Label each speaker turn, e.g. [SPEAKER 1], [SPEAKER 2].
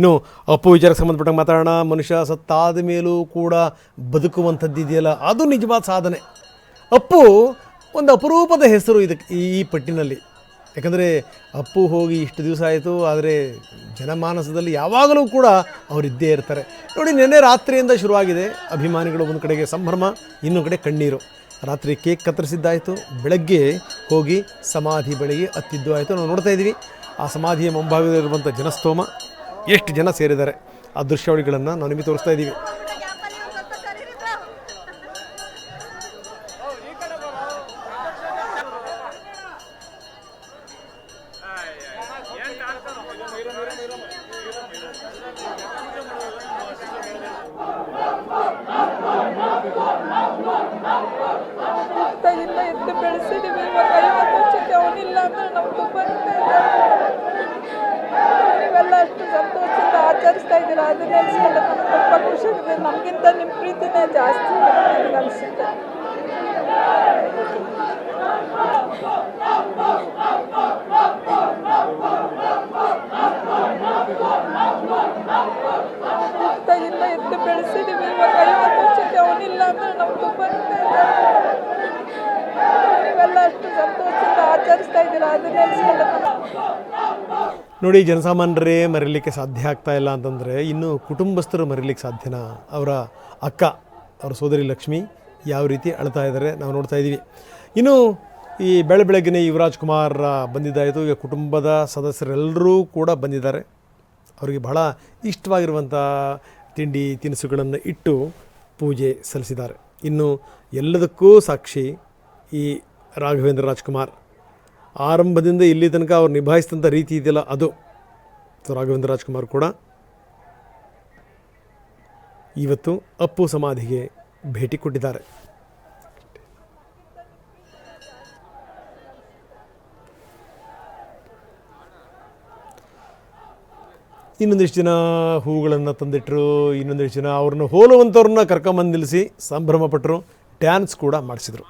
[SPEAKER 1] ಇನ್ನು ಅಪ್ಪು ವಿಚಾರಕ್ಕೆ ಸಂಬಂಧಪಟ್ಟಂಗೆ ಮಾತಾಡೋಣ. ಮನುಷ್ಯ ಸತ್ತಾದ ಮೇಲೂ ಕೂಡ ಬದುಕುವಂಥದ್ದು ಇದೆಯಲ್ಲ, ಅದು ನಿಜವಾದ ಸಾಧನೆ. ಅಪ್ಪು ಒಂದು ಅಪರೂಪದ ಹೆಸರು ಇದಕ್ಕೆ ಈ ಪಟ್ಟಿನಲ್ಲಿ. ಯಾಕಂದರೆ ಅಪ್ಪು ಹೋಗಿ ಇಷ್ಟು ದಿವಸ ಆಯಿತು, ಆದರೆ ಜನಮಾನಸದಲ್ಲಿ ಯಾವಾಗಲೂ ಕೂಡ ಅವರಿದ್ದೇ ಇರ್ತಾರೆ. ನೋಡಿ, ನಿನ್ನೆ ರಾತ್ರಿಯಿಂದ ಶುರುವಾಗಿದೆ ಅಭಿಮಾನಿಗಳು ಒಂದು ಕಡೆಗೆ ಸಂಭ್ರಮ, ಇನ್ನೊಂದು ಕಡೆ ಕಣ್ಣೀರು. ರಾತ್ರಿ ಕೇಕ್ ಕತ್ತರಿಸಿದ್ದಾಯಿತು, ಬೆಳಗ್ಗೆ ಹೋಗಿ ಸಮಾಧಿ ಬೆಳಗ್ಗೆ ಅತ್ತಿದ್ದು ಆಯಿತು. ನಾವು ನೋಡ್ತಾ ಇದ್ದೀವಿ, ಆ ಸಮಾಧಿಯ ಮುಂಭಾಗದಲ್ಲಿರುವಂಥ ಜನಸ್ತೋಮ. ಎಷ್ಟು ಜನ ಸೇರಿದ್ದಾರೆ? ಆ ದೃಶ್ಯಾವಳಿಗಳನ್ನು ನಾವು ನಿಮಗೆ ತೋರಿಸ್ತಾ ಇದ್ದೀವಿ.
[SPEAKER 2] ತಾಯಿಲ್ಲ ಎದ್ದು ಬೆಳೆಸಿದೀವಿ ಇವಾಗ ಐವತ್ತು ವರ್ಷಕ್ಕೆ ಅವನಿಲ್ಲ ಅಂದ್ರೆ ನಾವು ತುಂಬ ನೀವೆಲ್ಲ ಅಷ್ಟು ಸಂತೋಷದಿಂದ ಇದ್ದೀರಾ ಅದನ್ನ ತುಂಬ ಖುಷಿ ಇದೆ ನಮಗಿಂತ ನಿಮ್ಮ ಪ್ರೀತಿನೇ ಜಾಸ್ತಿ ಅನಿಸುತ್ತೆ. ತಾಯಿಲ್ಲ ಎದ್ದು ಬೆಳೆಸಿದೀವಿ. ಇವಾಗ ಐವತ್ತು ಅವನಿಲ್ಲ ಅಂದ್ರೆ ನಮ್ಗೆ ತುಂಬ ನೀವೆಲ್ಲ ಅಷ್ಟು ಸಂತೋಷದಿಂದ ಆಚರಿಸ್ತಾ ಇದ್ದೀರಾ?
[SPEAKER 1] ನೋಡಿ, ಜನಸಾಮಾನ್ಯರೇ ಮರೀಲಿಕ್ಕೆ ಸಾಧ್ಯ ಆಗ್ತಾ ಇಲ್ಲ ಅಂತಂದರೆ ಇನ್ನು ಕುಟುಂಬಸ್ಥರು ಮರೀಲಿಕ್ಕೆ ಸಾಧ್ಯನಾ? ಅವರ ಅಕ್ಕ, ಅವರ ಸೋದರಿ ಲಕ್ಷ್ಮಿ ಯಾವ ರೀತಿ ಅಳ್ತಾ ಇದ್ದಾರೆ ನಾವು ನೋಡ್ತಾ ಇದ್ದೀವಿ. ಇನ್ನು ಈ ಬೆಳೆ ಬೆಳಗ್ಗೆನೇ ಯುವರಾಜ್ ಕುಮಾರ್ ಬಂದಿದ್ದಾಯಿತು. ಈಗ ಕುಟುಂಬದ ಸದಸ್ಯರೆಲ್ಲರೂ ಕೂಡ ಬಂದಿದ್ದಾರೆ. ಅವರಿಗೆ ಬಹಳ ಇಷ್ಟವಾಗಿರುವಂಥ ತಿಂಡಿ ತಿನಿಸುಗಳನ್ನು ಇಟ್ಟು ಪೂಜೆ ಸಲ್ಲಿಸಿದ್ದಾರೆ. ಇನ್ನು ಎಲ್ಲದಕ್ಕೂ ಸಾಕ್ಷಿ ಈ ರಾಘವೇಂದ್ರ ರಾಜ್ಕುಮಾರ್. ಆರಂಭದಿಂದ ಇಲ್ಲಿ ತನಕ ಅವ್ರು ನಿಭಾಯಿಸಿದಂಥ ರೀತಿ ಇದೆಯಲ್ಲ ಅದು. ಸೊ ರಾಘವೇಂದ್ರ ರಾಜ್ಕುಮಾರ್ ಕೂಡ ಇವತ್ತು ಅಪ್ಪು ಸಮಾಧಿಗೆ ಭೇಟಿ ಕೊಟ್ಟಿದ್ದಾರೆ. ಇನ್ನೊಂದಿಷ್ಟು ಜನ ಹೂಗಳನ್ನು ತಂದಿಟ್ಟರು ಇನ್ನೊಂದಿಷ್ಟು ಜನ ಅವ್ರನ್ನ ಹೋಲುವಂಥವ್ರನ್ನ ಕರ್ಕೊಂಬಂದು ನಿಲ್ಲಿಸಿ ಸಂಭ್ರಮಪಟ್ಟರು ಡ್ಯಾನ್ಸ್ ಕೂಡ ಮಾಡಿಸಿದರು.